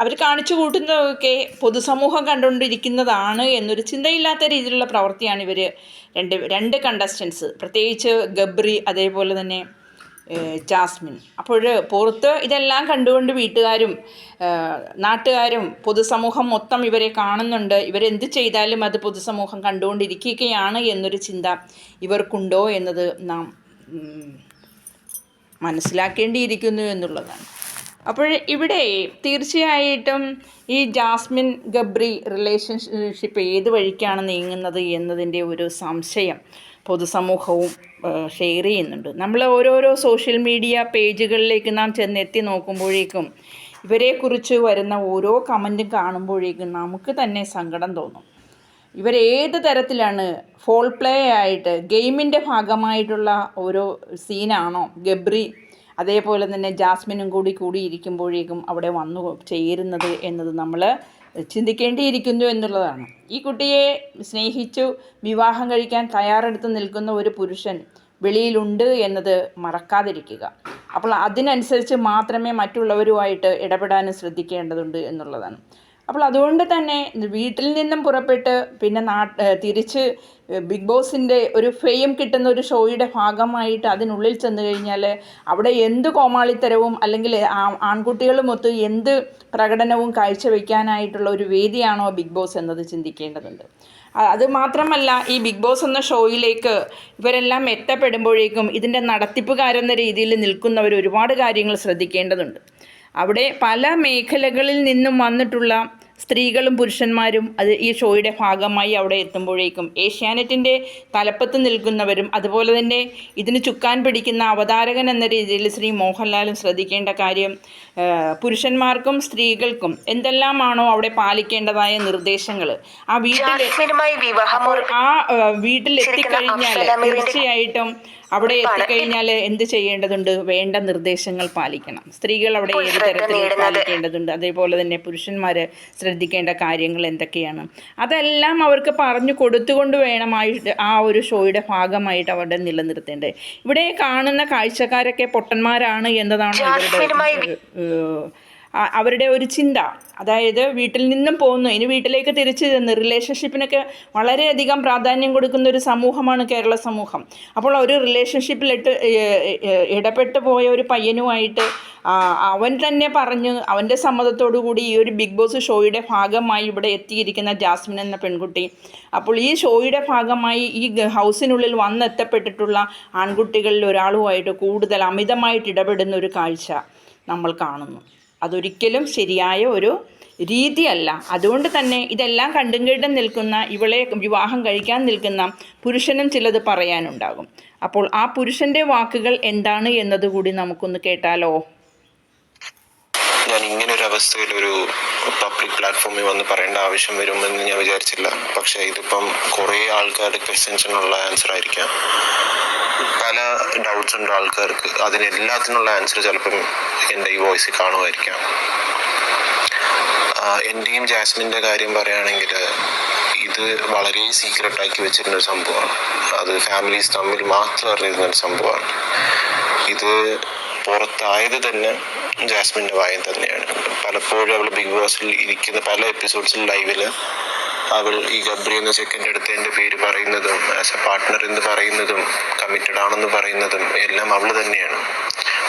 അവർ കാണിച്ചു കൂട്ടുന്നതൊക്കെ പൊതുസമൂഹം കണ്ടുകൊണ്ടിരിക്കുന്നതാണ് എന്നൊരു ചിന്തയില്ലാത്ത രീതിയിലുള്ള പ്രവൃത്തിയാണ് ഇവർ രണ്ട് രണ്ട് കണ്ടസ്റ്റൻസ് പ്രത്യേകിച്ച് ഗബ്രി അതേപോലെ തന്നെ ജാസ്മിൻ. അപ്പോൾ പുറത്ത് ഇതെല്ലാം കണ്ടുകൊണ്ട് വീട്ടുകാരും നാട്ടുകാരും പൊതുസമൂഹം മൊത്തം ഇവരെ കാണുന്നുണ്ട്. ഇവരെന്ത് ചെയ്താലും അത് പൊതുസമൂഹം കണ്ടുകൊണ്ടിരിക്കുകയാണ് എന്നൊരു ചിന്ത ഇവർക്കുണ്ടോ എന്നത് നാം മനസ്സിലാക്കേണ്ടിയിരിക്കുന്നു എന്നുള്ളതാണ്. അപ്പോൾ ഇവിടെ തീർച്ചയായിട്ടും ഈ ജാസ്മിൻ ഗബ്രി റിലേഷൻഷിപ്പ് ഏത് വഴിക്കാണ് നീങ്ങുന്നത് എന്നതിന്റെ ഒരു സംശയം പൊതുസമൂഹവും ഷെയർ ചെയ്യുന്നുണ്ട്. നമ്മൾ ഓരോരോ സോഷ്യൽ മീഡിയ പേജുകളിലേക്ക് നാം ചെന്നെത്തി നോക്കുമ്പോഴേക്കും ഇവരെക്കുറിച്ച് വരുന്ന ഓരോ കമന്റും കാണുമ്പോഴേക്കും നമുക്ക് തന്നെ സങ്കടം തോന്നും. ഇവരേത് തരത്തിലാണ് ഫോൾ പ്ലേ ആയിട്ട് ഗെയിമിന്റെ ഭാഗമായിട്ടുള്ള ഓരോ സീനാണോ ഗബ്രി അതേപോലെ തന്നെ ജാസ്മിനും കൂടി കൂടി ഇരിക്കുമ്പോഴേക്കും അവിടെ വന്നു ചേരുന്നത് എന്നത് നമ്മൾ ചിന്തിക്കേണ്ടിയിരിക്കുന്നു എന്നുള്ളതാണ്. ഈ കുട്ടിയെ സ്നേഹിച്ചു വിവാഹം കഴിക്കാൻ തയ്യാറെടുത്ത് നിൽക്കുന്ന ഒരു പുരുഷൻ വെളിയിലുണ്ട് എന്നത് മറക്കാതിരിക്കുക. അപ്പോൾ അതിനനുസരിച്ച് മാത്രമേ മറ്റുള്ളവരുമായിട്ട് ഇടപെടാനും ശ്രദ്ധിക്കേണ്ടതുണ്ട് എന്നുള്ളതാണ്. അപ്പോൾ അതുകൊണ്ട് തന്നെ വീട്ടിൽ നിന്നും പുറപ്പെട്ട് പിന്നെ നാട്ട് തിരിച്ച് ബിഗ് ബോസിന്റെ ഒരു ഫെയിം കിട്ടുന്ന ഒരു ഷോയുടെ ഭാഗമായിട്ട് അതിനുള്ളിൽ ചെന്ന് കഴിഞ്ഞാൽ അവിടെ എന്ത് കോമാളിത്തരവും അല്ലെങ്കിൽ ആൺകുട്ടികളുമൊത്ത് എന്ത് പ്രകടനവും കാഴ്ചവെക്കാനായിട്ടുള്ള ഒരു വേദിയാണോ ബിഗ് ബോസ് എന്നത് ചിന്തിക്കേണ്ടതുണ്ട്. അത് മാത്രമല്ല ഈ ബിഗ് ബോസ് എന്ന ഷോയിലേക്ക് ഇവരെല്ലാം എത്തപ്പെടുമ്പോഴേക്കും ഇതിന്റെ നടത്തിപ്പുകാരെന്ന രീതിയിൽ നിൽക്കുന്നവർ ഒരുപാട് കാര്യങ്ങൾ ശ്രദ്ധിക്കേണ്ടതുണ്ട്. അവിടെ പല മേഖലകളിൽ നിന്നും വന്നിട്ടുള്ള സ്ത്രീകളും പുരുഷന്മാരും അത് ഈ ഷോയുടെ ഭാഗമായി അവിടെ എത്തുമ്പോഴേക്കും ഏഷ്യാനെറ്റിന്റെ തലപ്പത്ത് നിൽക്കുന്നവരും അതുപോലെ തന്നെ ഇതിന് ചുക്കാൻ പിടിക്കുന്ന അവതാരകൻ എന്ന രീതിയിൽ ശ്രീ മോഹൻലാലും ശ്രദ്ധിക്കേണ്ട കാര്യം പുരുഷന്മാർക്കും സ്ത്രീകൾക്കും എന്തെല്ലാമാണോ അവിടെ പാലിക്കേണ്ടതായ നിർദ്ദേശങ്ങൾ? ആ വീട്ടിൽ ആ വീട്ടിലെത്തിക്കഴിഞ്ഞാൽ തീർച്ചയായിട്ടും അവിടെ എത്തിക്കഴിഞ്ഞാൽ എന്ത് ചെയ്യേണ്ടതുണ്ട്? വേണ്ട നിർദ്ദേശങ്ങൾ പാലിക്കണം. സ്ത്രീകൾ അവിടെ ഏത് തരത്തിൽ പാലിക്കേണ്ടതുണ്ട്? അതേപോലെ തന്നെ പുരുഷന്മാർ ശ്രദ്ധിക്കേണ്ട കാര്യങ്ങൾ എന്തൊക്കെയാണ്? അതെല്ലാം അവർക്ക് പറഞ്ഞു കൊടുത്തുകൊണ്ട് വേണമായിട്ട് ആ ഒരു ഷോയുടെ ഭാഗമായിട്ട് അവരുടെ നിലനിർത്തേണ്ടത്. ഇവിടെ കാണുന്ന കാഴ്ചക്കാരൊക്കെ പൊട്ടന്മാരാണ് എന്നതാണ് ഇവരുടെ അവരുടെ ഒരു ചിന്ത. അതായത് വീട്ടിൽ നിന്നും പോകുന്നു. ഇനി വീട്ടിലേക്ക് തിരിച്ചു ചെന്ന് റിലേഷൻഷിപ്പിനൊക്കെ വളരെയധികം പ്രാധാന്യം കൊടുക്കുന്ന ഒരു സമൂഹമാണ് കേരള സമൂഹം. അപ്പോൾ ഒരു റിലേഷൻഷിപ്പിലിട്ട് ഇടപെട്ട് പോയ ഒരു പയ്യനുമായിട്ട് അവൻ തന്നെ പറഞ്ഞു അവന്റെ സമ്മതത്തോടു കൂടി ഈ ഒരു ബിഗ് ബോസ് ഷോയുടെ ഭാഗമായി ഇവിടെ എത്തിയിരിക്കുന്ന ജാസ്മിൻ എന്ന പെൺകുട്ടി. അപ്പോൾ ഈ ഷോയുടെ ഭാഗമായി ഈ ഹൗസിനുള്ളിൽ വന്നെത്തപ്പെട്ടിട്ടുള്ള ആൺകുട്ടികളിൽ ഒരാളുമായിട്ട് കൂടുതൽ അമിതമായിട്ട് ഇടപെടുന്ന ഒരു കാഴ്ച നമ്മൾ കാണുന്നു. അതൊരിക്കലും ശരിയായ ഒരു രീതിയല്ല. അതുകൊണ്ട് തന്നെ ഇതെല്ലാം കണ്ടും കേട്ടും നിൽക്കുന്ന ഇവളെ വിവാഹം കഴിക്കാൻ നിൽക്കുന്ന പുരുഷനും ചിലത് പറയാനുണ്ടാകും. അപ്പോൾ ആ പുരുഷന്റെ വാക്കുകൾ എന്താണ് എന്നതുകൂടി നമുക്കൊന്ന് കേട്ടാലോ? ഞാൻ ഇങ്ങനെ ഒരു അവസ്ഥയിൽ ഒരു പബ്ലിക് പ്ലാറ്റ്ഫോമിൽ വന്ന് പറയേണ്ട ആവശ്യം വരുമെന്ന് ഞാൻ വിചാരിച്ചില്ല. പക്ഷെ ഇതിപ്പം കുറേ ആൾക്കാരുടെ ക്വസ്റ്റ്യൻസിനുള്ള ആൻസർ ആയിരിക്കാം. പല ഡൗട്ട്സ് ഉണ്ട് ആൾക്കാർക്ക് അതിനെല്ലാത്തിനുള്ള ആൻസർ ചിലപ്പം എന്റെ ഈ വോയിസിൽ കാണുമായിരിക്കാം. എന്റെയും ജാസ്മിന്റെ കാര്യം പറയുകയാണെങ്കിൽ ഇത് വളരെ സീക്രട്ട് ആക്കി വെച്ചിരുന്ന ഒരു സംഭവമാണ്. അത് ഫാമിലീസ് തമ്മിൽ മാത്രം അറിഞ്ഞിരുന്ന ഒരു സംഭവമാണ്. ഇത് പുറത്തായത് തന്നെ ജാസ്മിന്റെ വായം തന്നെയാണ്. പലപ്പോഴും അവൾ ബിഗ് ബോസിൽ ഇരിക്കുന്ന പല എപ്പിസോഡ്സിൽ ലൈവിൽ അവൾ ഈ ഗബ്രി എന്ന സെക്കൻഡ് അടുത്ത് എന്റെ പേര് പറയുന്നതും ആസ് എ പാർട്ട്ണർ എന്ന് പറയുന്നതും കമ്മിറ്റഡ് ആണെന്ന് പറയുന്നതും എല്ലാം അവൾ തന്നെയാണ്.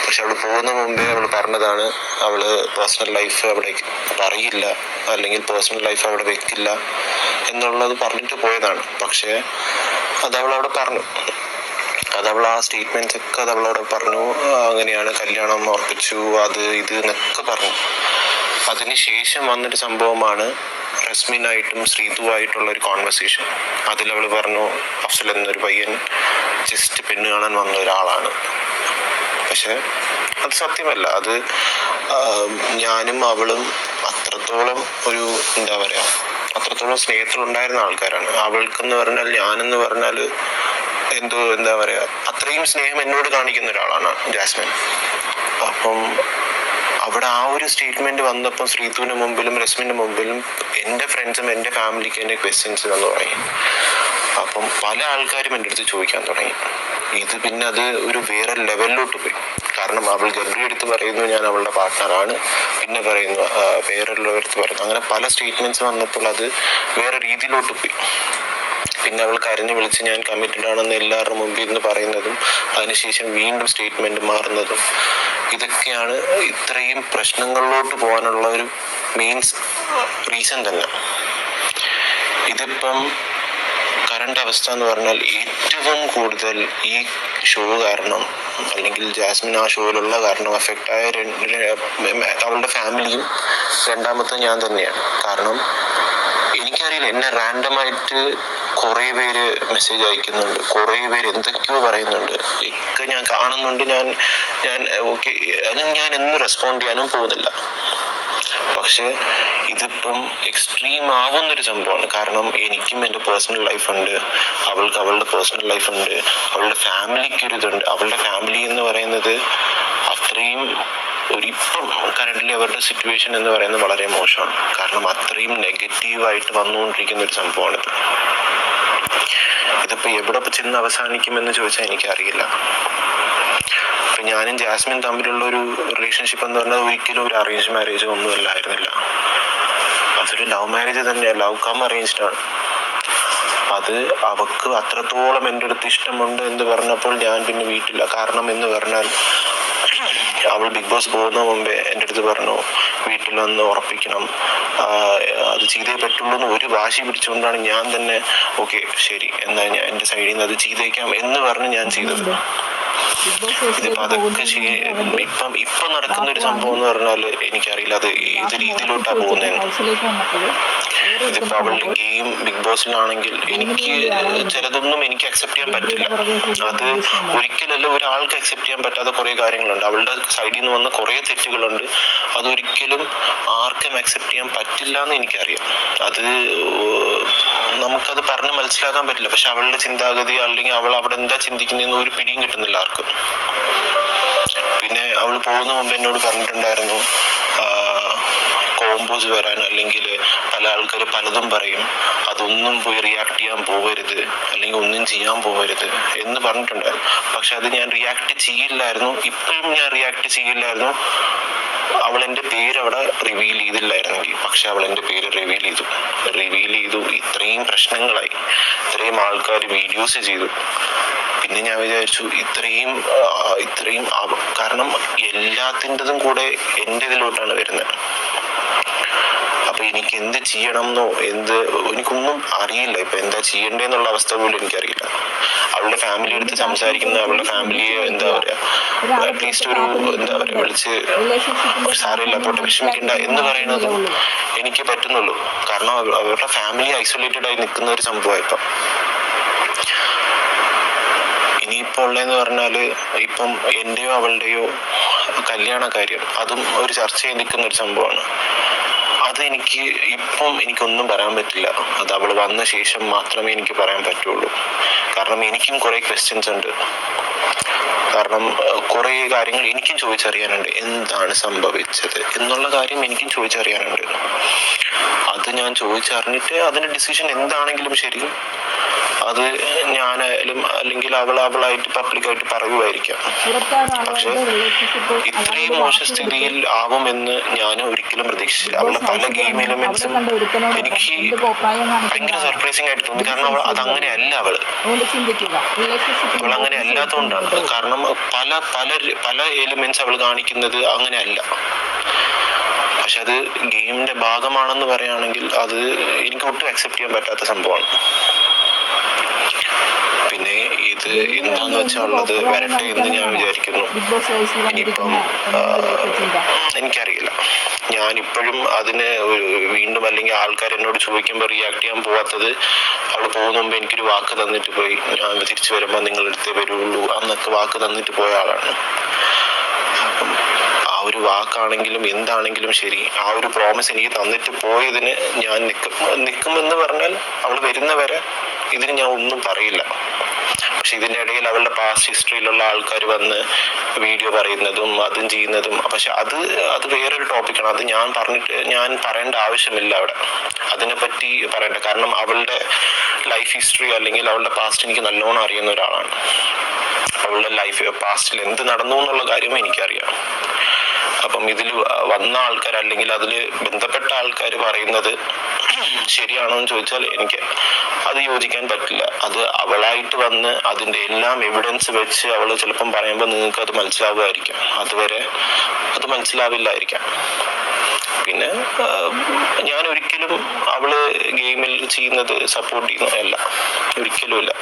പക്ഷെ അവൾ പോകുന്ന മുമ്പേ അവൾ പറഞ്ഞതാണ് അവൾ പേഴ്സണൽ ലൈഫ് അവിടെ പറയില്ല അല്ലെങ്കിൽ പേഴ്സണൽ ലൈഫ് അവിടെ വെക്കില്ല എന്നുള്ളത് പറഞ്ഞിട്ട് പോയതാണ്. പക്ഷേ അത് അവൾ അവിടെ പറഞ്ഞു. അത് അവൾ ആ സ്റ്റേറ്റ്മെന്റ് ഒക്കെ അത് അവളോട് പറഞ്ഞു അങ്ങനെയാണ് കല്യാണം ഉറപ്പിച്ചു അത് ഇത് എന്നൊക്കെ പറഞ്ഞു. അതിനുശേഷം വന്നൊരു സംഭവമാണ് റസ്മിനായിട്ടും ശ്രീതുവായിട്ടുള്ള ഒരു കോൺവെർസേഷൻ അതിൽ അവൾ പറഞ്ഞു അഫ്സൽ എന്നൊരു പയ്യൻ ജസ്റ്റ് പെണ്ണ് കാണാൻ വന്ന ഒരാളാണ്. പക്ഷെ അത് സത്യമല്ല. അത് ഞാനും അവളും അത്രത്തോളം ഒരു എന്താ പറയാ അത്രത്തോളം സ്നേഹത്തിലുണ്ടായിരുന്ന ആൾക്കാരാണ്. അവൾക്കെന്ന് പറഞ്ഞാൽ ഞാനെന്ന് പറഞ്ഞാൽ എന്തോ എന്താ പറയാ അത്രയും സ്നേഹം എന്നോട് കാണിക്കുന്ന ഒരാളാണ് ജാസ്മിൻ. അപ്പം അവിടെ ആ ഒരു സ്റ്റേറ്റ്മെന്റ് വന്നപ്പോൾ ശ്രീതുവിന് മുമ്പിലും രസ്മിന്റെ മുമ്പിലും എന്റെ ഫ്രണ്ട്സും എന്റെ ഫാമിലിക്ക് എന്റെ ക്വസ്റ്റ്യൻസ് തന്നു തുടങ്ങി. അപ്പം പല ആൾക്കാരും എന്റെ അടുത്ത് ചോദിക്കാൻ തുടങ്ങി. ഇത് പിന്നെ അത് ഒരു വേറെ ലെവലിലോട്ട് പോയി. കാരണം അവൾ ഗബ്രി എടുത്ത് പറയുന്നു ഞാൻ അവളുടെ പാർട്ട്ണറാണ് പിന്നെ പറയുന്നു വേറെ വേറെയുള്ളവരടുത്ത് പറയുന്നു. അങ്ങനെ പല സ്റ്റേറ്റ്മെന്റ്സ് വന്നപ്പോൾ അത് വേറെ രീതിയിലോട്ട് പോയി. പിന്നെ അവൾ കരഞ്ഞു വിളിച്ച് ഞാൻ കമ്മിറ്റഡ് ആണെന്ന് എല്ലാവരുടെ മുമ്പിൽ നിന്ന് പറയുന്നതും അതിനുശേഷം വീണ്ടും സ്റ്റേറ്റ്മെന്റ് മാറുന്നതും. ഇതൊക്കെയാണ് ഇത്രയും പ്രശ്നങ്ങളിലോട്ട് പോകാനുള്ള ഒരു മെയിൻസ് റീസൺ തന്നെ. ഇതിപ്പം കറണ്ട് അവസ്ഥ എന്ന് പറഞ്ഞാൽ ഏറ്റവും കൂടുതൽ ഈ ഷോ കാരണം അല്ലെങ്കിൽ ജാസ്മിൻ ആ ഷോയിലുള്ള കാരണം എഫക്റ്റ് ആയ അവളുടെ ഫാമിലിയും രണ്ടാമത്തെ ഞാൻ തന്നെയാണ്. കാരണം എനിക്കറിയില്ല എന്നെ റാൻഡമായിട്ട് കുറേ പേര് മെസ്സേജ് അയക്കുന്നുണ്ട് കുറേ പേര് എന്തൊക്കെയോ പറയുന്നുണ്ട്. ഒക്കെ ഞാൻ കാണുന്നുണ്ട്. ഞാൻ ഞാൻ ഓക്കെ അത് ഞാൻ എന്നും റെസ്പോണ്ട് ചെയ്യാനും പോകുന്നില്ല. പക്ഷെ ഇതിപ്പം എക്സ്ട്രീം ആവുന്ന ആവുന്നൊരു സംഭവമാണ്. കാരണം എനിക്കും എന്റെ പേഴ്സണൽ ലൈഫ് ഉണ്ട്. അവൾക്ക് അവളുടെ പേഴ്സണൽ ലൈഫ് ഉണ്ട്. അവളുടെ ഫാമിലിക്ക് ഒരു ഇതുണ്ട്. അവളുടെ ഫാമിലി എന്ന് പറയുന്നത് അത്രയും ഒരിപ്പം കറന്റ് അവരുടെ സിറ്റുവേഷൻ എന്ന് പറയുന്നത് വളരെ മോശമാണ്. കാരണം അത്രയും നെഗറ്റീവായിട്ട് വന്നുകൊണ്ടിരിക്കുന്ന ഒരു സംഭവമാണിത് ഇതിപ്പോൾ എവിടെ ചെന്ന് അവസാനിക്കുമെന്ന് ചോദിച്ചാൽ എനിക്കറിയില്ല. അപ്പൊ ഞാനും ജാസ്മിൻ തമ്മിലുള്ള ഒരു റിലേഷൻഷിപ്പ് എന്ന് പറഞ്ഞാൽ ഒരിക്കലും ഒരു അറേഞ്ച് മാരേജ് ഒന്നും അല്ലായിരുന്നില്ല. അതൊരു ലവ് മാരേജ് തന്നെയാണ് ലവ് കം അറേഞ്ച്ഡ് ആണ്. അത് അവക്ക് അത്രത്തോളം എന്റെ അടുത്ത് ഇഷ്ടമുണ്ട് എന്ന് പറഞ്ഞപ്പോൾ ഞാൻ പിന്നെ വീട്ടില്ല. കാരണം എന്ന് പറഞ്ഞാൽ അവൾ ബിഗ് ബോസ് പോകുന്ന മുമ്പേ എന്റെ അടുത്ത് പറഞ്ഞു വീട്ടിൽ വന്ന് ഉറപ്പിക്കണം. അത് ചെയ്തേ പറ്റുള്ളൂ എന്ന് ഒരു വാശി പിടിച്ചുകൊണ്ടാണ് ഞാൻ തന്നെ ഓക്കെ ശരി എന്നാ ഞാൻ എന്റെ സൈഡിൽ നിന്ന് അത് ചെയ്തേക്കാം എന്ന് പറഞ്ഞ് ഞാൻ ചെയ്തത്. ഇതിപ്പോ അതൊക്കെ ഇപ്പം ഇപ്പൊ നടക്കുന്ന ഒരു സംഭവം എന്ന് പറഞ്ഞാൽ എനിക്കറിയില്ല അത് ഏത് രീതിയിലോട്ടാ പോകുന്നത്? ഇതിപ്പോ അവളുടെ ഗെയിം ബിഗ് ബോസിലാണെങ്കിൽ എനിക്ക് ചിലതൊന്നും എനിക്ക് അക്സെപ്റ്റ് ചെയ്യാൻ പറ്റില്ല. അത് ഒരിക്കലല്ല ഒരാൾക്ക് അക്സെപ്റ്റ് ചെയ്യാൻ പറ്റാത്ത കുറെ കാര്യങ്ങളുണ്ട്. അവളുടെ സൈഡിൽ നിന്ന് വന്ന കുറെ തെറ്റുകളുണ്ട്. അതൊരിക്കലും ആർക്കും അക്സെപ്റ്റ് ചെയ്യാൻ പറ്റില്ല എന്ന് എനിക്കറിയാം. അത് നമുക്കത് പറഞ്ഞ് മനസ്സിലാക്കാൻ പറ്റില്ല. പക്ഷെ അവളുടെ ചിന്താഗതി അല്ലെങ്കിൽ അവൾ അവിടെ എന്താ ചിന്തിക്കുന്നതെന്ന് ഒരു പിടിയും കിട്ടുന്നില്ല ആർക്കും. പിന്നെ അവൾ പോകുന്ന മുമ്പ് എന്നോട് പറഞ്ഞിട്ടുണ്ടായിരുന്നു കോമ്പോസ് വരാൻ അല്ലെങ്കിൽ പല ആൾക്കാർ പലതും പറയും അതൊന്നും പോയി റിയാക്ട് ചെയ്യാൻ പോകരുത് അല്ലെങ്കിൽ ഒന്നും ചെയ്യാൻ പോകരുത് എന്ന് പറഞ്ഞിട്ടുണ്ടായിരുന്നു. പക്ഷെ അത് ഞാൻ റിയാക്ട് ചെയ്യില്ലായിരുന്നു. ഇപ്പോഴും ഞാൻ റിയാക്ട് ചെയ്യില്ലായിരുന്നു. അവൾ പേര് അവിടെ റിവീൽ ചെയ്തില്ലായിരുന്നെങ്കിൽ പക്ഷെ അവൾ പേര് റിവീൽ ചെയ്തു. റിവീൽ ചെയ്തു. ഇത്രയും പ്രശ്നങ്ങളായി. ഇത്രയും ആൾക്കാർ വീഡിയോസ് ചെയ്തു. പിന്നെ ഞാൻ വിചാരിച്ചു ഇത്രയും ഇത്രയും കാരണം എല്ലാത്തിന്റെതും കൂടെ എന്റെ ഇതിലോട്ടാണ് വരുന്നത്. അപ്പൊ എനിക്ക് എന്ത് ചെയ്യണം എന്നോ എന്ത് എനിക്കൊന്നും അറിയില്ല. ഇപ്പൊ എന്താ ചെയ്യണ്ടേന്നുള്ള അവസ്ഥ പോലും എനിക്കറിയില്ല. അവളുടെ ഫാമിലി എടുത്ത് സംസാരിക്കുന്നത് അവളുടെ ഫാമിലിയെ എന്താ പറയാ അറ്റ്ലീസ്റ്റ് ഒരു എന്താ പറയാ വിളിച്ച് സാരമില്ല പോട്ടെ വിഷമിക്കണ്ട എന്ന് പറയുന്നത് എനിക്ക് പറ്റുന്നുള്ളൂ. കാരണം അവ- അവരുടെ ഫാമിലി ഐസൊലേറ്റഡ് ആയി നിൽക്കുന്ന ഒരു സംഭവം ഇപ്പം. ഇനിയിപ്പോൾ ഉള്ളതെന്ന് പറഞ്ഞാൽ ഇപ്പം എന്റെയോ അവളുടെയോ കല്യാണ കാര്യം അതും ഒരു ചർച്ചയിൽ നിൽക്കുന്ന ഒരു സംഭവമാണ്. അത് എനിക്ക് ഇപ്പം എനിക്കൊന്നും പറയാൻ പറ്റില്ല. അത് അവൾ വന്ന ശേഷം മാത്രമേ എനിക്ക് പറയാൻ പറ്റുള്ളൂ. കാരണം എനിക്കും കുറെ ക്വസ്റ്റ്യൻസ് ഉണ്ട്. കാരണം കുറെ കാര്യങ്ങൾ എനിക്കും ചോദിച്ചറിയാനുണ്ട്. എന്താണ് സംഭവിച്ചത് എന്നുള്ള കാര്യം എനിക്കും ചോദിച്ചറിയാനുണ്ട്. അത് ഞാൻ ചോദിച്ചറിഞ്ഞിട്ട് അതിന്റെ ഡിസിഷൻ എന്താണെങ്കിലും ശരി അത് ഞാനായാലും അല്ലെങ്കിൽ അവൾ അവളായിട്ട് പബ്ലിക്കായിട്ട് പറയുമായിരിക്കാം. പക്ഷെ ഇത്രയും മോശ സ്ഥിതിയിൽ ആവുമെന്ന് ഞാൻ ഒരിക്കലും പ്രതീക്ഷിച്ചില്ല. അവളുടെ പല ഗെയിം എലിമെന്റ്സും എനിക്ക് ഭയങ്കര സർപ്രൈസിങ് ആയിട്ട് തോന്നി. കാരണം അവൾ അതങ്ങനെയല്ല അവൾ. അവൾ അങ്ങനെ അല്ലാത്തതുകൊണ്ടാണ്. കാരണം പല പല പല എലിമെന്റ്സ് അവൾ കാണിക്കുന്നത് അങ്ങനെയല്ല പക്ഷെ അത് ഗെയിമിന്റെ ഭാഗമാണെന്ന് പറയുകയാണെങ്കിൽ അത് എനിക്ക് ഒട്ടും അക്സെപ്റ്റ് ചെയ്യാൻ പറ്റാത്ത സംഭവമാണ്. ഇത് എന്താന്ന് വെച്ചാൽ ഉള്ളത് വരട്ടെ എന്ന് ഞാൻ വിചാരിക്കുന്നു. ചിന്ത എനിക്കറിയില്ല. ഞാനിപ്പോഴും അതിന് വീണ്ടും അല്ലെങ്കിൽ ആൾക്കാർ എന്നോട് ചോദിക്കുമ്പോൾ റിയാക്ട് ചെയ്യാൻ പോവാത്തത് അവൾ പോകുന്ന മുമ്പ് എനിക്കൊരു വാക്ക് തന്നിട്ട് പോയി. ഞാൻ തിരിച്ചു വരുമ്പോൾ നിങ്ങളെടുത്തേ വരുള്ളൂ അന്നൊക്കെ വാക്ക് തന്നിട്ട് പോയ ആളാണ്. ആ ഒരു വാക്കാണെങ്കിലും എന്താണെങ്കിലും ശരി. ആ ഒരു പ്രോമിസ് എനിക്ക് തന്നിട്ട് പോയതിന് ഞാൻ നിൽക്കും നിൽക്കുമെന്ന് പറഞ്ഞാൽ അവൾ വരുന്നവരെ ഇതിന് ഞാൻ ഒന്നും പറയില്ല. പക്ഷെ ഇതിന്റെ ഇടയിൽ അവളുടെ പാസ്റ്റ് ഹിസ്റ്ററിയിലുള്ള ആൾക്കാർ വന്ന് വീഡിയോ പറയുന്നതും അതും ചെയ്യുന്നതും പക്ഷെ അത് അത് വേറൊരു ടോപ്പിക്കാണ് അത് ഞാൻ പറഞ്ഞിട്ട് ഞാൻ പറയേണ്ട ആവശ്യമില്ല അവിടെ. അതിനെപ്പറ്റി പറയണ്ട. കാരണം അവളുടെ ലൈഫ് ഹിസ്റ്ററി അല്ലെങ്കിൽ അവളുടെ പാസ്റ്റ് എനിക്ക് നല്ലോണം അറിയുന്ന ഒരാളാണ്. അവളുടെ ലൈഫ് പാസ്റ്റിൽ എന്ത് നടന്നു എന്നുള്ള കാര്യം എനിക്കറിയാം. അപ്പം ഇതിൽ വന്ന ആൾക്കാർ അല്ലെങ്കിൽ അതിൽ ബന്ധപ്പെട്ട ആൾക്കാർ പറയുന്നത് ശരിയാണോ എന്ന് ചോദിച്ചാൽ എനിക്ക് അത് യോജിക്കാൻ പറ്റില്ല. അത് അവളായിട്ട് വന്ന് അതിന്റെ എല്ലാം എവിഡൻസ് വെച്ച് അവൾ ചിലപ്പം പറയുമ്പോൾ നിങ്ങൾക്ക് അത് മനസ്സിലാവുമായിരിക്കും. അതുവരെ അത് മനസ്സിലാവില്ലായിരിക്കാം. പിന്നെ ഞാൻ ഒരിക്കലും അവൾ ഗെയിമിൽ ചെയ്യുന്നത് സപ്പോർട്ട് ചെയ്യുന്നതല്ല ഒരിക്കലും ഇല്ല.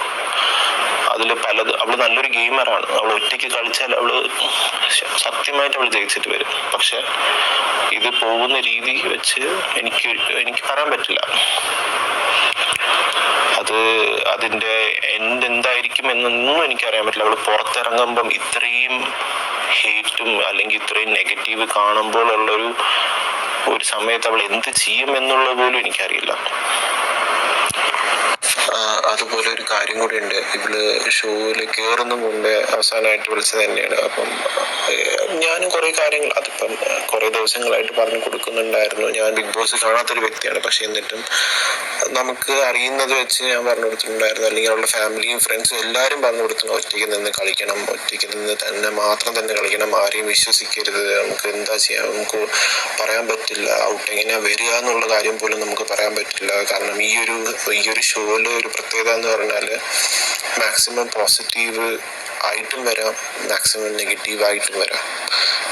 അതിൽ പലത് അവൾ നല്ലൊരു ഗെയിമറാണ് അവൾ ഒറ്റയ്ക്ക് കളിച്ചാൽ അവൾ ശ- സത്യമായിട്ട് അവൾ ജയിച്ചിട്ട് വരും. പക്ഷെ ഇത് പോകുന്ന രീതി വെച്ച് എനിക്ക് എനിക്ക് പറയാൻ പറ്റില്ല. അത് അതിന്റെ എൻഡ് എന്തായിരിക്കും എന്നൊന്നും എനിക്കറിയാൻ പറ്റില്ല. അവൾ പുറത്തിറങ്ങുമ്പം ഇത്രയും ഹേറ്റും അല്ലെങ്കിൽ ഇത്രയും നെഗറ്റീവ് കാണുമ്പോൾ ഉള്ളൊരു ഒരു സമയത്ത് അവൾ എന്ത് ചെയ്യും എന്നുള്ളത് പോലും എനിക്കറിയില്ല. അതുപോലെ ഒരു കാര്യം കൂടി ഉണ്ട് ഇവൾ ഷോയിൽ കയറുന്ന മുമ്പേ അവസാനമായിട്ട് വിളിച്ചത് തന്നെയാണ്. അപ്പം ഞാനും കുറെ കാര്യങ്ങൾ അതിപ്പം കുറെ ദിവസങ്ങളായിട്ട് പറഞ്ഞു കൊടുക്കുന്നുണ്ടായിരുന്നു. ഞാൻ ബിഗ് ബോസ് കാണാത്തൊരു വ്യക്തിയാണ്. പക്ഷെ എന്നിട്ടും നമുക്ക് അറിയുന്നത് വെച്ച് ഞാൻ പറഞ്ഞു കൊടുത്തിട്ടുണ്ടായിരുന്നു. അല്ലെങ്കിൽ അവളുടെ ഫാമിലിയും ഫ്രണ്ട്സും എല്ലാവരും പറഞ്ഞു കൊടുത്തിട്ടുണ്ട് ഒറ്റയ്ക്ക് നിന്ന് കളിക്കണം ഒറ്റയ്ക്ക് നിന്ന് തന്നെ മാത്രം തന്നെ കളിക്കണം ആരെയും വിശ്വസിക്കരുത് നമുക്ക് എന്താ ചെയ്യാം നമുക്ക് പറയാൻ പറ്റില്ല ഔട്ട് എങ്ങനെയാ വരിക എന്നുള്ള കാര്യം പോലും നമുക്ക് പറയാൻ പറ്റില്ല. കാരണം ഈ ഒരു ഈ ഒരു ഷോയിലെ ഒരു പ്രത്യേകത എന്ന് പറഞ്ഞാൽ മാക്സിമം പോസിറ്റീവ് ആയിട്ടും വരാം മാക്സിമം നെഗറ്റീവ് ആയിട്ടും വരാം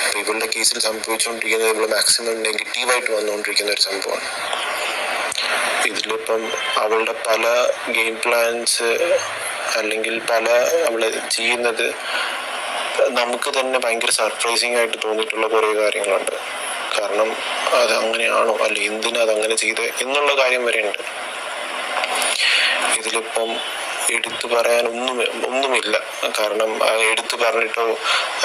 അപ്പം ഇവളുടെ കേസിൽ സംഭവിച്ചുകൊണ്ടിരിക്കുന്നത് ഇവൾ മാക്സിമം നെഗറ്റീവായിട്ട് വന്നുകൊണ്ടിരിക്കുന്ന ഒരു സംഭവമാണ് ഇതിലിപ്പം അവളുടെ പല ഗെയിം പ്ലാൻസ് അല്ലെങ്കിൽ പല അവൾ ചെയ്യുന്നത് നമുക്ക് തന്നെ ഭയങ്കര സർപ്രൈസിങ് ആയിട്ട് തോന്നിയിട്ടുള്ള കുറേ കാര്യങ്ങളുണ്ട് കാരണം അത് അങ്ങനെയാണോ അല്ലെ എന്തിനാ അതങ്ങനെ ചെയ്തേ എന്നുള്ള കാര്യം വരെ ഉണ്ട് ഇതിലിപ്പം എടുത്തു പറയാൻ ഒന്നും ഒന്നുമില്ല. കാരണം എടുത്തു പറഞ്ഞിട്ടോ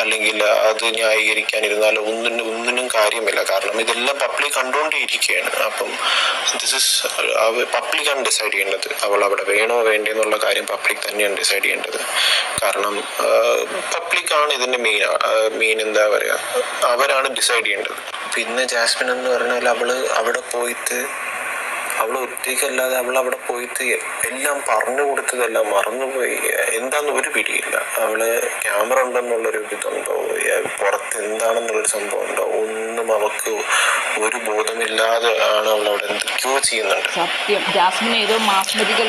അല്ലെങ്കിൽ അത് ന്യായീകരിക്കാനിരുന്നാലോ ഒന്നിനും ഒന്നിനും കാര്യമില്ല. കാരണം ഇതെല്ലാം പബ്ലിക് കണ്ടുകൊണ്ടേയിരിക്കുകയാണ് അപ്പം ദിസ് ഇസ് പബ്ലിക്കാണ് ഡിസൈഡ് ചെയ്യേണ്ടത്. അവൾ അവിടെ വേണോ വേണ്ടേ എന്നുള്ള കാര്യം പബ്ലിക് തന്നെയാണ് ഡിസൈഡ് ചെയ്യേണ്ടത്. കാരണം പബ്ലിക്കാണ് ഇതിന്റെ മെയിൻ മെയിൻ എന്താ പറയുക അവരാണ് ഡിസൈഡ് ചെയ്യേണ്ടത്. പിന്നെ ജാസ്മിൻ എന്ന് പറഞ്ഞാൽ അവൾ അവിടെ പോയിട്ട് അവൾ ഒറ്റയ്ക്കല്ലാതെ അവൾ അവിടെ പോയിട്ട് എല്ലാം പറഞ്ഞു കൊടുത്തതെല്ലാം മറന്നുപോയി. എന്താന്ന് ഒരു പിടിയില്ല. അവൾ ക്യാമറ ഉണ്ടെന്നുള്ളൊരു ഇതുണ്ടോ പുറത്ത് എന്താണെന്നുള്ളൊരു സംഭവം ഉണ്ടോ ഒന്നും അവക്ക് ഒരു ബോധമില്ലാതെ ആണ് അവൾ അവിടെ എന്തൊക്കെയോ ചെയ്യുന്നുണ്ട്. സത്യം. ജാസ്മിൻ ഏതോ മാസ്മരിക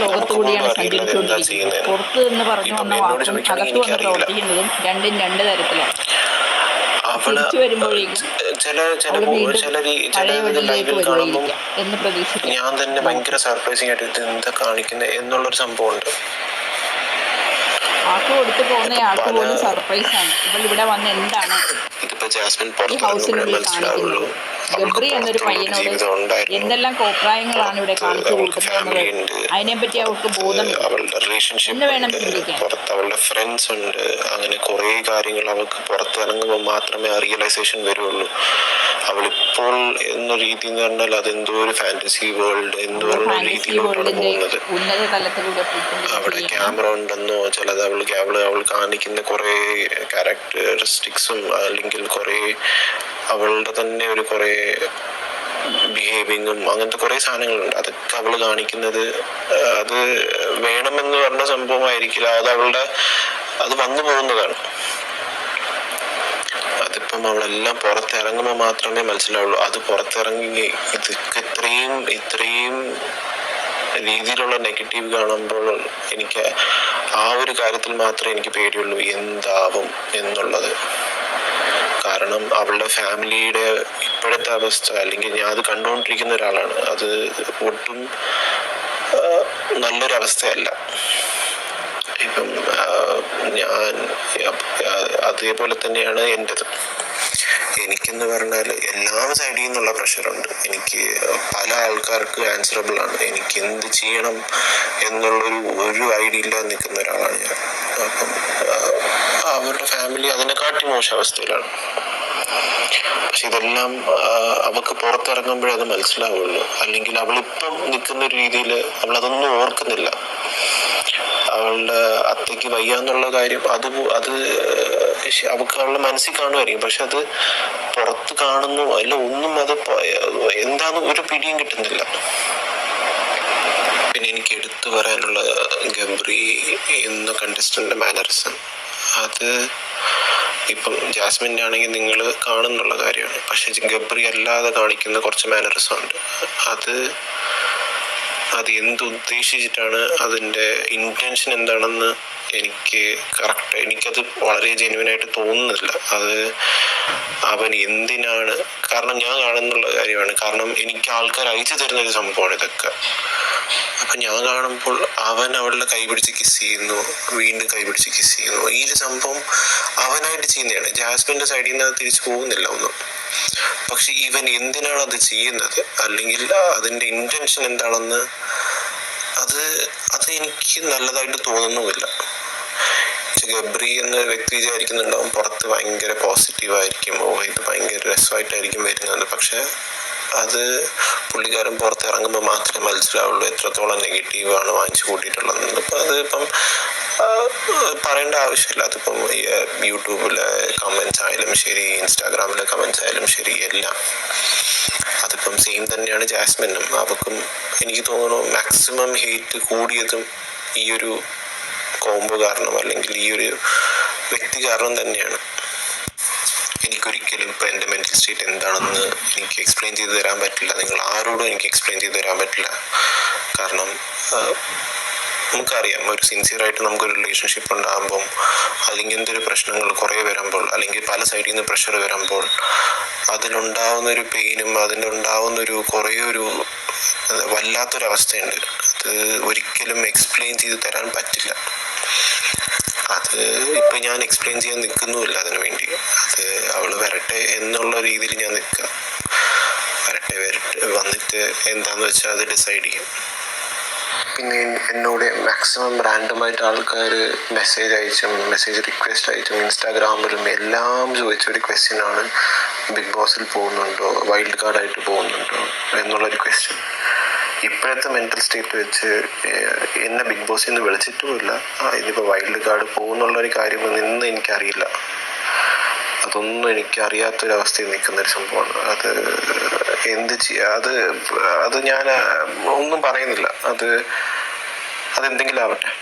സഞ്ചരിച്ചുകൊണ്ടിരിക്കുന്നത്. പുറത്ത് നിന്ന് പറഞ്ഞു വന്ന വാക്കും ചോദിക്കുകയാണെങ്കിൽ അകത്ത് വന്ന് പ്രവർത്തിക്കുന്നതും രണ്ടും രണ്ട് തരത്തിലാണ്. അവൾ തിരിച്ചു വരുമ്പോഴേക്കും ചില ചില ചില ചില ലൈവിൽ കാണുമ്പോൾ ഞാൻ തന്നെ ഭയങ്കര സർപ്രൈസിങ് ആയിട്ട് ഇത് എന്താ കാണിക്കുന്നത് എന്നുള്ളൊരു സംഭവം ഉണ്ട് കൊടുത്തു പോകുന്ന ആൾക്ക് പല- പോലും സർപ്രൈസ് ആണ്. ഇവൾ ഇവിടെ വന്ന് എന്താണ് ഇതിപ്പോ ജാസ്മിൻ പുറത്തു മനസ്സിലാവുള്ളൂ. ഗബ്രി എന്നൊരു പയ്യനോട് എന്തെല്ലാം കോപ്രായങ്ങളാണ് ഇവിടെ കാണിച്ചു കൊടുക്കുന്നത് അതിനെ പറ്റി ഉണ്ട്. അതിനെപ്പറ്റി അവൾക്ക് ബോധം അവളുടെ റിലേഷൻഷിപ്പ് വേണം ചിന്തിക്കാൻ. പുറത്ത് അവളുടെ ഫ്രണ്ട്സ് ഉണ്ട്. അങ്ങനെ കുറേ കാര്യങ്ങൾ അവൾക്ക് പുറത്തിറങ്ങുമ്പോൾ മാത്രമേ ആ റിയലൈസേഷൻ വരുള്ളൂ. അവളിപ്പോൾ എന്ന രീതി എന്ന് പറഞ്ഞാൽ അതെന്തോ ഒരു ഫാന്റസി വേൾഡ് എന്തോ ഫാന്റസി രീതിയിലോട്ടാണ് പോകുന്നത്. അവിടെ ക്യാമറ ഉണ്ടെന്നോ ചിലത് അവൾ അവൾ അവൾ കാണിക്കുന്ന കുറേ ക്യാരക്ടറിസ്റ്റിക്സും അല്ലെങ്കിൽ കുറെ അവളുടെ തന്നെ ഒരു കുറെ ബിഹേവിങ്ങും അങ്ങനത്തെ കുറെ സാധനങ്ങളുണ്ട്. അതൊക്കെ അവൾ കാണിക്കുന്നത് അത് വേണമെന്ന് പറഞ്ഞ സംഭവമായിരിക്കില്ല. അത് അവളുടെ അത് വന്നു പോകുന്നതാണ്. അതിപ്പം അവളെല്ലാം പുറത്തിറങ്ങുമ്പോൾ മാത്രമേ മനസ്സിലാവുള്ളൂ. അത് പുറത്തിറങ്ങി ഇതൊക്കെ ഇത്രയും ഇത്രയും രീതിയിലുള്ള നെഗറ്റീവ് കാണുമ്പോൾ എനിക്ക് ആ ഒരു കാര്യത്തിൽ മാത്രമേ എനിക്ക് പേടിയുള്ളൂ. എന്താവും എന്നുള്ളത്. കാരണം അവളുടെ ഫാമിലിയുടെ ഇപ്പോഴത്തെ അവസ്ഥ അല്ലെങ്കിൽ ഞാൻ അത് കണ്ടുകൊണ്ടിരിക്കുന്ന ഒരാളാണ്. അത് ഒട്ടും നല്ലൊരവസ്ഥയല്ല. ഇപ്പം ഞാൻ അതേപോലെ തന്നെയാണ് എന്റെത്. എനിക്കെന്ന് പറഞ്ഞാൽ എല്ലാ സൈഡിൽ നിന്നുള്ള പ്രഷറുണ്ട് എനിക്ക് പല ആൾക്കാർക്ക് ആൻസറബിൾ ആണ്. എനിക്ക് എന്ത് ചെയ്യണം എന്നുള്ളൊരു ഒരു ഐഡിയ ഇല്ലാതെ നിൽക്കുന്ന ഒരാളാണ് ഞാൻ. അപ്പം അവരുടെ ഫാമിലി അതിനെക്കാട്ടി മോശം അവസ്ഥയിലാണ്. പക്ഷെ ഇതെല്ലാം അവക്ക് പുറത്തിറങ്ങുമ്പോഴേ അത് മനസ്സിലാവുള്ളൂ. അല്ലെങ്കിൽ അവളിപ്പം നിൽക്കുന്ന ഒരു രീതിയിൽ അവളതൊന്നും ഓർക്കുന്നില്ല. അവളുടെ അത്തയ്ക്ക് വയ്യ എന്നുള്ള കാര്യം അത് അത് അവക്ക് അവളുടെ മനസ്സിൽ കാണുമായിരിക്കും. പക്ഷെ അത് പുറത്ത് കാണുന്നു അല്ല ഒന്നും അത് എന്താന്ന് ഒരു പിടിയും കിട്ടുന്നില്ല. പിന്നെ എനിക്ക് എടുത്തു പറയാനുള്ള ഗംബ്രി എന്ന കണ്ടസ്റ്റന്റ് മാനറിസം അത് ഇപ്പം ജാസ്മിന്റെ ആണെങ്കിൽ നിങ്ങൾ കാണുന്നുള്ള കാര്യമാണ്. പക്ഷെ ഗബ്രി അല്ലാതെ കാണിക്കുന്ന കുറച്ച് മാനറിസം ഉണ്ട്. അത് അത് എന്ത് ഉദ്ദേശിച്ചിട്ടാണ് അതിന്റെ ഇന്റൻഷൻ എന്താണെന്ന് എനിക്ക് കറക്റ്റ് എനിക്കത് വളരെ ജെന്യൂനായിട്ട് തോന്നുന്നില്ല. അത് അവൻ എന്തിനാണ്? കാരണം ഞാൻ കാണുന്നുള്ള കാര്യമാണ്. കാരണം എനിക്ക് ആൾക്കാർ അയച്ചു തരുന്ന ഒരു സംഭവമാണ് ഇതൊക്കെ. അപ്പൊ ഞാൻ കാണുമ്പോൾ അവൻ അവളുടെ കൈ പിടിച്ച് കിസ് ചെയ്യുന്നു. വീണ്ടും കൈ പിടിച്ച് കിസ് ചെയ്യുന്നു. ഈ ഒരു സംഭവം അവനായിട്ട് ചെയ്യുന്നതാണ്. ജാസ്മിന്റെ സൈഡിൽ നിന്ന് അത് തിരിച്ചു പോകുന്നില്ല ഒന്നും. പക്ഷെ ഇവൻ എന്തിനാണ് അത് ചെയ്യുന്നത്? അല്ലെങ്കിൽ അതിന്റെ ഇന്റൻഷൻ എന്താണെന്ന് അത് അത് എനിക്ക് നല്ലതായിട്ട് തോന്നുന്നുമില്ല. ഗബ്രി എന്ന വ്യക്തി വിചാരിക്കുന്നുണ്ടാവും പുറത്ത് ഭയങ്കര പോസിറ്റീവ് ആയിരിക്കും ഓ ഇത് ഭയങ്കര രസമായിട്ടായിരിക്കും വരുന്നത്. പക്ഷെ അത് പുള്ളിക്കാരൻ പുറത്ത് ഇറങ്ങുമ്പോൾ മാത്രമേ മനസ്സിലാവുള്ളൂ എത്രത്തോളം നെഗറ്റീവാണ് വാങ്ങിച്ചു കൂട്ടിയിട്ടുള്ളത്. അപ്പം അത് ഇപ്പം പറയേണ്ട ആവശ്യമില്ല. അതിപ്പം യൂട്യൂബിലെ കമൻസ് ആയാലും ശരി ഇൻസ്റ്റാഗ്രാമിലെ കമൻസ് ആയാലും ശരി എല്ലാം. അതിപ്പം സെയിം തന്നെയാണ് ജാസ്മിനും. അവക്കും എനിക്ക് തോന്നുന്നു മാക്സിമം ഹേറ്റ് കൂടിയതും ഈ ഒരു കാരണം അല്ലെങ്കിൽ ഈ ഒരു വ്യക്തി കാരണം തന്നെയാണ്. എനിക്കൊരിക്കലും ഇപ്പം എന്റെ മെന്റൽ സ്റ്റേറ്റ് എന്താണെന്ന് എനിക്ക് എക്സ്പ്ലെയിൻ ചെയ്ത് തരാൻ പറ്റില്ല. നിങ്ങൾ ആരോടും എനിക്ക് എക്സ്പ്ലെയിൻ ചെയ്ത് തരാൻ പറ്റില്ല. കാരണം നമുക്കറിയാം ഒരു സിൻസിയറായിട്ട് നമുക്കൊരു റിലേഷൻഷിപ്പ് ഉണ്ടാകുമ്പം അല്ലെങ്കിൽ എന്തൊരു പ്രശ്നങ്ങൾ കുറേ വരുമ്പോൾ അല്ലെങ്കിൽ പല സൈഡിൽ നിന്ന് പ്രഷർ വരുമ്പോൾ അതിലുണ്ടാവുന്ന ഒരു പെയിനും അതിലുണ്ടാവുന്ന ഒരു കുറേ ഒരു വല്ലാത്തൊരവസ്ഥയുണ്ട്. അത് ഒരിക്കലും എക്സ്പ്ലെയിൻ ചെയ്ത് തരാൻ പറ്റില്ല. അത് ഇപ്പൊ ഞാൻ എക്സ്പ്ലെയിൻ ചെയ്യാൻ നിൽക്കുന്നുമില്ല അതിനു വേണ്ടി. അത് അവൾ വരട്ടെ എന്നുള്ള രീതിയിൽ ഞാൻ നിൽക്കാം. വരട്ടെ വരട്ടെ വന്നിട്ട് എന്താന്ന് വെച്ചാൽ അത് ഡിസൈഡ് ചെയ്യും. പിന്നെ എന്നോട് മാക്സിമം റാൻഡമായിട്ട് ആൾക്കാർ മെസ്സേജ് അയച്ചും മെസ്സേജ് റിക്വസ്റ്റ് അയച്ചും ഇൻസ്റ്റാഗ്രാമിലും എല്ലാം ചോദിച്ചൊരു ക്വസ്റ്റ്യൻ ആണ് ബിഗ് ബോസിൽ പോകുന്നുണ്ടോ? വൈൽഡ് കാർഡായിട്ട് പോകുന്നുണ്ടോ? എന്നുള്ളൊരു ക്വസ്റ്റ്യൻ ഇപ്പോഴത്തെ മെന്റൽ സ്റ്റേറ്റ് വെച്ച് എന്നെ ബിഗ് ബോസിൽ നിന്ന് വിളിച്ചിട്ടുമില്ല. ആ, ഇതിപ്പോൾ വൈൽഡ് കാർഡ് പോകുന്നുള്ള ഒരു കാര്യം നിന്ന് എനിക്കറിയില്ല. അതൊന്നും എനിക്ക് അറിയാത്തൊരവസ്ഥയിൽ നിൽക്കുന്ന ഒരു സംഭവമാണ്. അത് എന്ത് ചെയ്യാ? അത് അത് ഞാൻ ഒന്നും പറയുന്നില്ല. അത് അതെന്തെങ്കിലും ആവട്ടെ.